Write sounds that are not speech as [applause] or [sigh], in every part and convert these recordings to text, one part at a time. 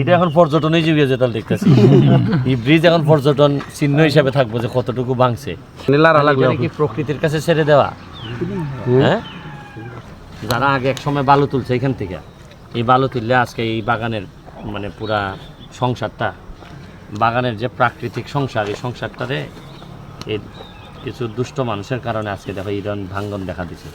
এটা এখন পর্যটনই যুগে যেটা দেখতেছি। [laughs] এই ব্রিজ এখন পর্যটন চিহ্ন হিসাবে থাকব যে কতটুকু ভাঙছে। কি প্রকৃতির কাছে ছেড়ে দেওয়া। হ্যাঁ? যারা আগে এক সময় বালু তুলছে এখান থেকে এই বালু তুললে আজকে এই বাগানের মানে পুরা সংসারটা বাগানের যে প্রাকৃতিক সংসার এই সংসারটারে এই কিছু দুষ্ট মানুষের কারণে আজকে দেখো ইরান ভাঙ্গন দেখা দিছে।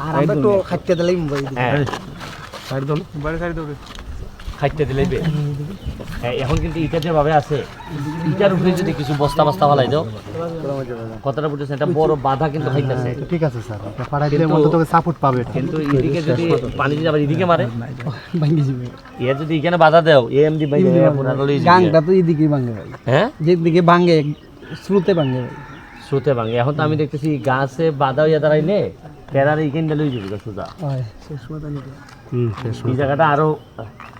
আর আমরা খাইতে দিলেই মোবাইল হ্যাঁ। সাইড দল। খাইতে দিলেই বে। এখন কিন্তু ইটা যেভাবে আছে ইটার উপরে যদি কিছু বস্তা বস্তা ফালাই দাও কতটা বুঝেছে এটা বড় বাধা কিন্তু খাইতেছে ঠিক আছে স্যার এটা পাড়াই দিলে মতো তোকে সাপোর্ট পাবে এটা। কিন্তু এদিকে যদি পানি যদি আবার এদিকে মারে ভাঙ্গি যাবে। এ যদি এখানে বাধা দেও এ এমডি ভাই গাংটা তো এদিকে ভাঙে ভাই। হ্যাঁ? যেদিকে ভাঙে স্রোতে ভাঙে ভাই। শ্রুতে ভাঙে এখন তো আমি দেখতেছি গাছে বাধা হইয়া দাঁড়াইলে টেরার এইখানটা লই যাবি সুদা হয় শেষ শেষ এই জায়গাটা আরও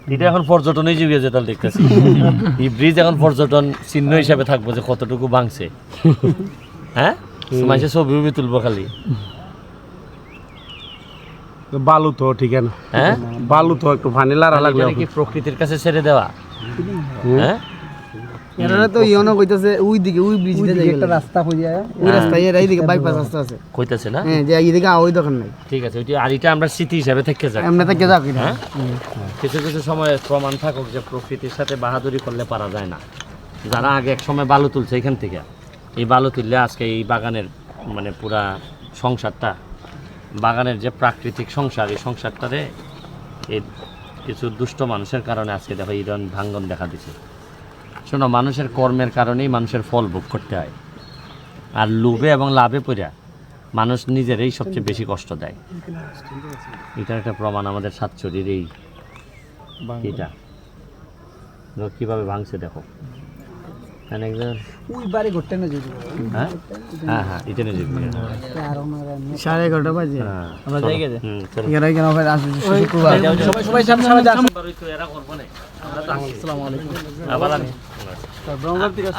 এটা এখন পর্যটনই যুগে যেটা দেখতেছি। [laughs] এই ব্রিজ এখন পর্যটন চিহ্ন হিসাবে থাকব যে কতটুকু ভাঙছে। [laughs] হ্যাঁ? মাসে ছবি উবি তুলবো খালি। বালু তো ঠিক হ্যাঁ? বালু তো একটু ভানিলার লারা লাগল কি প্রকৃতির কাছে ছেড়ে দেওয়া? হ্যাঁ? এরা তো ইয়নো কইতাছে ওই দিকে ওই ব্রিজ দিকে একটা রাস্তা হয়ে যায় ওই রাস্তা এর এইদিকে বাইপাস রাস্তা আছে। কইতেছে না? হ্যাঁ যে এইদিকে ওই দোকান নাই। ঠিক আছে ওইটা আর আমরা স্মৃতি হিসাবে থেকে যাই এমনি থেকে যাও হ্যাঁ? কিছু কিছু সময় প্রমাণ থাকুক যে প্রকৃতির সাথে বাহাদুরি করলে পারা যায় না। যারা আগে এক সময় বালু তুলছে এখান থেকে এই বালু তুললে আজকে এই বাগানের মানে পুরা সংসারটা বাগানের যে প্রাকৃতিক সংসার এই সংসারটারে এই কিছু দুষ্ট মানুষের কারণে আজকে দেখো ইরান ভাঙ্গন দেখা দিছে। শোনো মানুষের কর্মের কারণেই মানুষের ফল ভোগ করতে হয়। আর লোভে এবং লাভে পড়া মানুষ নিজেরই সবচেয়ে বেশি কষ্ট দেয়। এটার একটা প্রমাণ আমাদের সাতচুরির এই এটা। দেখো কীভাবে ভাঙছে দেখো। এখানে ওই বাড়ি ঘুরতে না যদি হ্যাঁ? হ্যাঁ হ্যাঁ এটা যাবি আর সাড়ে এগারোটা বাজে। হ্যাঁ আমরা যাই। গেছে? হুম, কেন ভাই আসবে সবাই সবাই সামনে সামনে তো এরা করব না। আমরা তো আবার আমি। ব্রহ্মপুর থেকে